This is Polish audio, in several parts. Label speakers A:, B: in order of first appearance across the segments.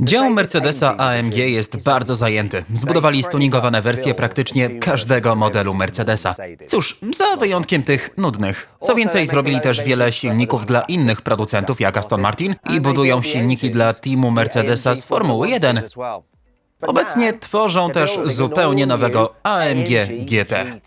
A: Dział Mercedesa AMG jest bardzo zajęty. Zbudowali stuningowane wersje praktycznie każdego modelu Mercedesa. Cóż, za wyjątkiem tych nudnych. Co więcej, zrobili też wiele silników dla innych producentów jak Aston Martin i budują silniki dla teamu Mercedesa z Formuły 1. Obecnie tworzą też zupełnie nowego AMG GT.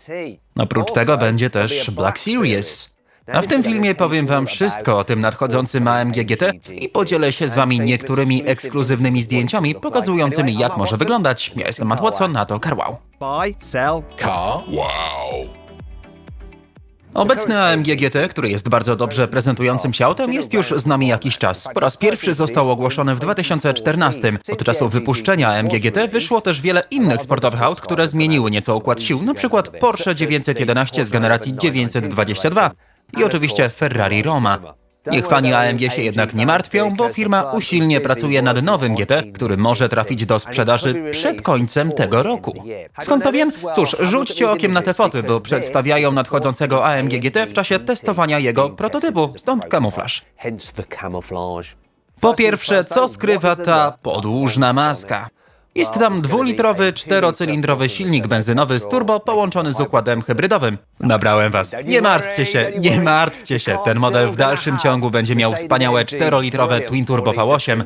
A: Oprócz tego będzie też Black Series. A w tym filmie powiem wam wszystko o tym nadchodzącym AMG GT i podzielę się z wami niektórymi ekskluzywnymi zdjęciami pokazującymi jak może wyglądać. Ja jestem Matt Watson, a to CarWow.
B: Buy, sell,
C: Car? Wow.
A: Obecny AMG GT, który jest bardzo dobrze prezentującym się autem, jest już z nami jakiś czas. Po raz pierwszy został ogłoszony w 2014. Od czasu wypuszczenia AMG GT wyszło też wiele innych sportowych aut, które zmieniły nieco układ sił, na przykład Porsche 911 z generacji 922 i oczywiście Ferrari Roma. Niech fani AMG się jednak nie martwią, bo firma usilnie pracuje nad nowym GT, który może trafić do sprzedaży przed końcem tego roku. Skąd to wiem? Cóż, rzućcie okiem na te foty, bo przedstawiają nadchodzącego AMG GT w czasie testowania jego prototypu, stąd kamuflaż. Po pierwsze, co skrywa ta podłużna maska? Jest tam dwulitrowy, czterocylindrowy silnik benzynowy z turbo połączony z układem hybrydowym. Nabrałem was. Nie martwcie się, nie martwcie się. Ten model w dalszym ciągu będzie miał wspaniałe czterolitrowe twin turbo V8.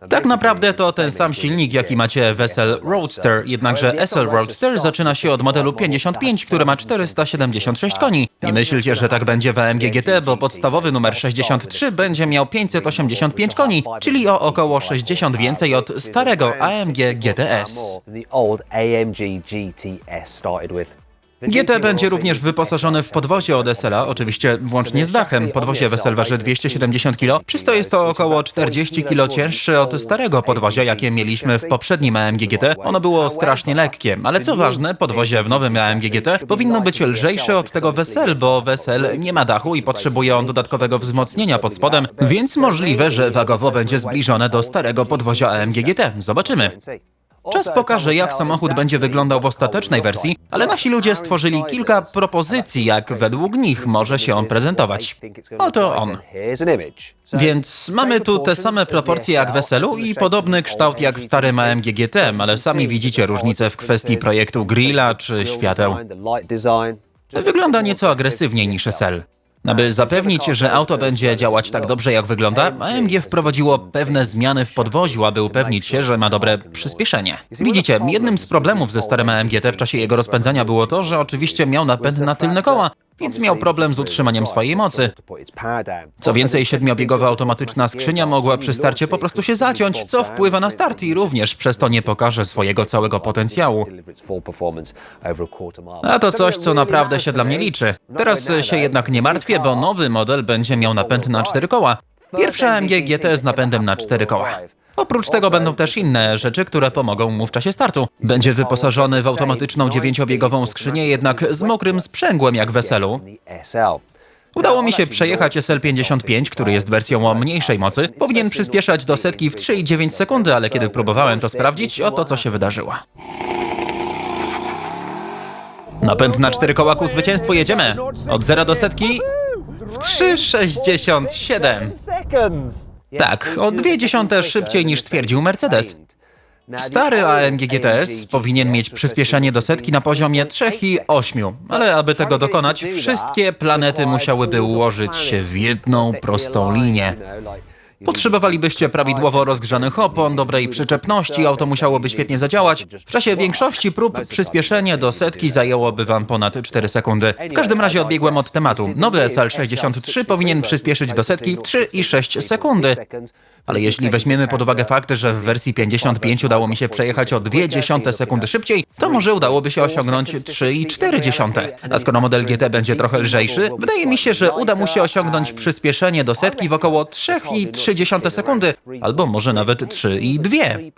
B: Turbo V8. Relax.
A: Tak naprawdę to ten sam silnik, jaki macie w SL Roadster, jednakże SL Roadster zaczyna się od modelu 55, który ma 476 koni. Nie myślcie, że tak będzie w AMG GT, bo podstawowy numer 63 będzie miał 585 koni, czyli o około 60 więcej od starego AMG GTS. GT będzie również wyposażony w podwozie od SL-a, oczywiście włącznie z dachem. Podwozie w SL waży 270 kg, przez to jest to około 40 kg cięższe od starego podwozia, jakie mieliśmy w poprzednim AMG GT. Ono było strasznie lekkie, ale co ważne, podwozie w nowym AMG GT powinno być lżejsze od tego w SL, bo w SL nie ma dachu i potrzebuje on dodatkowego wzmocnienia pod spodem, więc możliwe, że wagowo będzie zbliżone do starego podwozia AMG GT. Zobaczymy. Czas pokaże, jak samochód będzie wyglądał w ostatecznej wersji, ale nasi ludzie stworzyli kilka propozycji, jak według nich może się on prezentować. Oto on. Więc mamy tu te same proporcje jak w Weselu i podobny kształt jak w starym AMG GT, ale sami widzicie różnicę w kwestii projektu grilla czy świateł. Wygląda nieco agresywniej niż SL. Aby zapewnić, że auto będzie działać tak dobrze jak wygląda, AMG wprowadziło pewne zmiany w podwoziu, aby upewnić się, że ma dobre przyspieszenie. Widzicie, jednym z problemów ze starym AMG T w czasie jego rozpędzania było to, że oczywiście miał napęd na tylne koła, więc miał problem z utrzymaniem swojej mocy. Co więcej, siedmiobiegowa automatyczna skrzynia mogła przy starcie po prostu się zaciąć, co wpływa na start i również przez to nie pokaże swojego całego potencjału. A to coś, co naprawdę się dla mnie liczy. Teraz się jednak nie martwię, bo nowy model będzie miał napęd na cztery koła. Pierwszy AMG GT z napędem na cztery koła. Oprócz tego będą też inne rzeczy, które pomogą mu w czasie startu. Będzie wyposażony w automatyczną dziewięciobiegową skrzynię, jednak z mokrym sprzęgłem jak w Weselu. Udało mi się przejechać SL55, który jest wersją o mniejszej mocy. Powinien przyspieszać do setki w 3,9 sekundy, ale kiedy próbowałem to sprawdzić, oto co się wydarzyło. Napęd na cztery koła ku zwycięstwu jedziemy. Od 0 do setki w 3,67. Tak, o dwie dziesiąte szybciej niż twierdził Mercedes. Stary AMG GTS powinien mieć przyspieszenie do setki na poziomie 3,8, ale aby tego dokonać, wszystkie planety musiałyby ułożyć się w jedną prostą linię. Potrzebowalibyście prawidłowo rozgrzanych opon, dobrej przyczepności, auto musiałoby świetnie zadziałać. W czasie większości prób przyspieszenie do setki zajęłoby wam ponad 4 sekundy. W każdym razie odbiegłem od tematu. Nowy SL63 powinien przyspieszyć do setki w 3,6 sekundy. Ale jeśli weźmiemy pod uwagę fakt, że w wersji 55 udało mi się przejechać o 0,2 sekundy szybciej, to może udałoby się osiągnąć 3,4. A skoro model GT będzie trochę lżejszy, wydaje mi się, że uda mu się osiągnąć przyspieszenie do setki w około 3,3 sekundy, albo może nawet 3,2.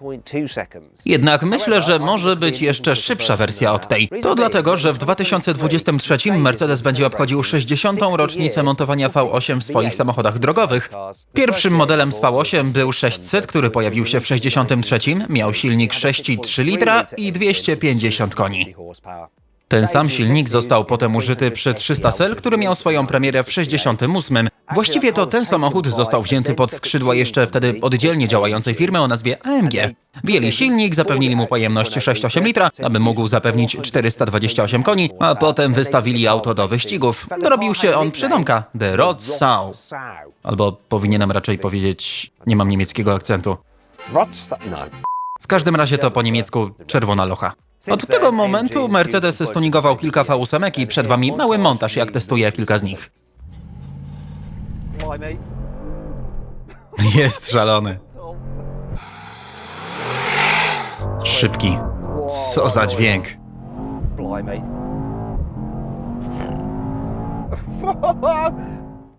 A: Jednak myślę, że może być jeszcze szybsza wersja od tej. To dlatego, że w 2023 Mercedes będzie obchodził 60. rocznicę montowania V8 w swoich samochodach drogowych. Pierwszym modelem z V8 był 600, który pojawił się w 63, miał silnik 6,3 litra i 250 koni. Ten sam silnik został potem użyty przy 300 Sel, który miał swoją premierę w 68. Właściwie to ten samochód został wzięty pod skrzydła jeszcze wtedy oddzielnie działającej firmy o nazwie AMG. Wjęli silnik, zapewnili mu pojemność 6,8 litra, aby mógł zapewnić 428 koni, a potem wystawili auto do wyścigów. Dorobił się on przydomka The Rod. Albo powinienem raczej powiedzieć, nie mam niemieckiego akcentu. W każdym razie to po niemiecku czerwona locha. Od tego momentu Mercedes stuningował kilka V8 i przed wami mały montaż, jak testuje kilka z nich. Jest szalony. Szybki. Co za dźwięk.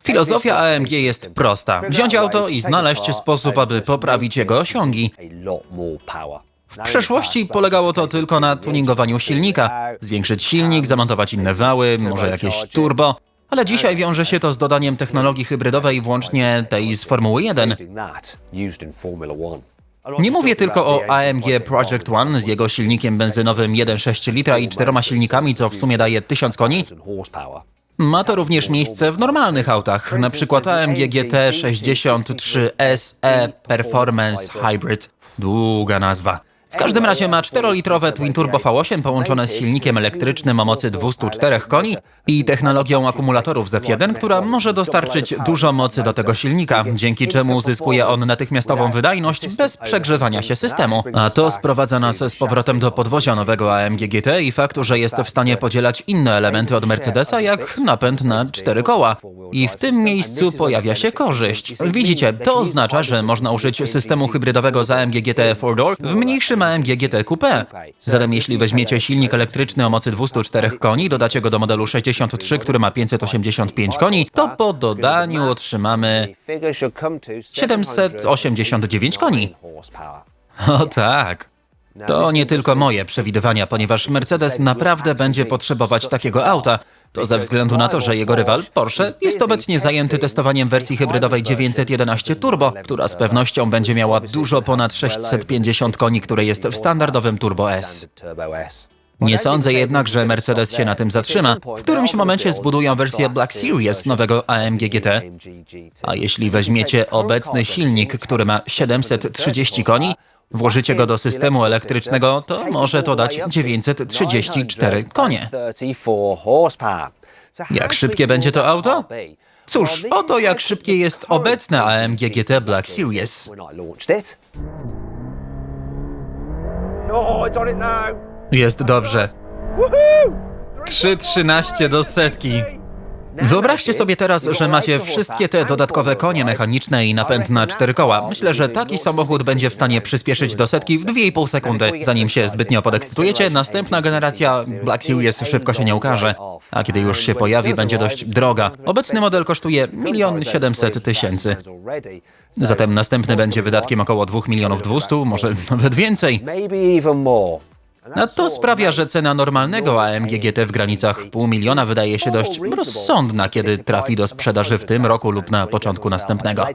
A: Filozofia AMG jest prosta. Wziąć auto i znaleźć sposób, aby poprawić jego osiągi. W przeszłości polegało to tylko na tuningowaniu silnika. Zwiększyć silnik, zamontować inne wały, może jakieś turbo. Ale dzisiaj wiąże się to z dodaniem technologii hybrydowej, włącznie tej z Formuły 1.
B: That used in Formula One.
A: Nie mówię tylko o AMG Project One z jego silnikiem benzynowym 1,6 litra i czteroma silnikami, co w sumie daje 1000 koni. Ma to również miejsce w normalnych autach, przykład AMG GT 63 SE Performance Hybrid. Długa nazwa. W każdym razie ma 4-litrowe Twin Turbo V8 połączone z silnikiem elektrycznym o mocy 204 koni i technologią akumulatorów z F1, która może dostarczyć dużo mocy do tego silnika, dzięki czemu uzyskuje on natychmiastową wydajność bez przegrzewania się systemu. A to sprowadza nas z powrotem do podwozia nowego AMG GT i faktu, że jest w stanie podzielać inne elementy od Mercedesa, jak napęd na cztery koła. I w tym miejscu pojawia się korzyść. Widzicie, to oznacza, że można użyć systemu hybrydowego z AMG GT 4-door w mniejszym AMG GT Coupe. Zatem jeśli weźmiecie silnik elektryczny o mocy 204 koni, dodacie go do modelu 63, który ma 585 koni, to po dodaniu otrzymamy...
B: Figure should come to
A: 789 koni. O tak. To nie tylko moje przewidywania, ponieważ Mercedes naprawdę będzie potrzebować takiego auta. To ze względu na to, że jego rywal Porsche jest obecnie zajęty testowaniem wersji hybrydowej 911 Turbo, która z pewnością będzie miała dużo ponad 650 koni, które jest w standardowym Turbo S. Nie sądzę jednak, że Mercedes się na tym zatrzyma. W którymś momencie zbudują wersję Black Series nowego AMG GT. A jeśli weźmiecie obecny silnik, który ma 730 koni, włożycie go do systemu elektrycznego, to może to dać 934 konie. Jak szybkie będzie to auto? Cóż, oto jak szybkie jest obecne AMG GT Black Series.
C: Now.
A: Jest dobrze. 3.13 do setki. Wyobraźcie sobie teraz, że macie wszystkie te dodatkowe konie mechaniczne i napęd na cztery koła. Myślę, że taki samochód będzie w stanie przyspieszyć do setki w 2,5 sekundy. Zanim się zbytnio podekscytujecie, następna generacja Black Series szybko się nie ukaże. A kiedy już się pojawi, będzie dość droga. Obecny model kosztuje 1 700 tysięcy. Zatem następny będzie wydatkiem około 2 milionów 200, może nawet więcej. A to sprawia, że cena normalnego AMG GT w granicach pół miliona wydaje się dość rozsądna, kiedy trafi do sprzedaży w tym roku lub na początku następnego.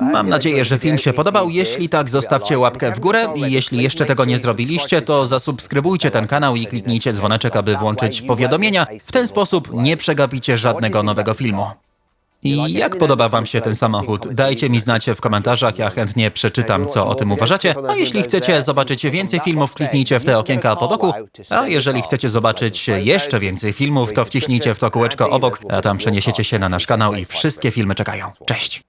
A: Mam nadzieję, że film się podobał. Jeśli tak, zostawcie łapkę w górę i jeśli jeszcze tego nie zrobiliście, to zasubskrybujcie ten kanał i kliknijcie dzwoneczek, aby włączyć powiadomienia. W ten sposób nie przegapicie żadnego nowego filmu. I jak podoba Wam się ten samochód? Dajcie mi znać w komentarzach, ja chętnie przeczytam, co o tym uważacie. A jeśli chcecie zobaczyć więcej filmów, kliknijcie w te okienka po boku. A jeżeli chcecie zobaczyć jeszcze więcej filmów, to wciśnijcie w to kółeczko obok, a tam przeniesiecie się na nasz kanał i wszystkie filmy czekają. Cześć!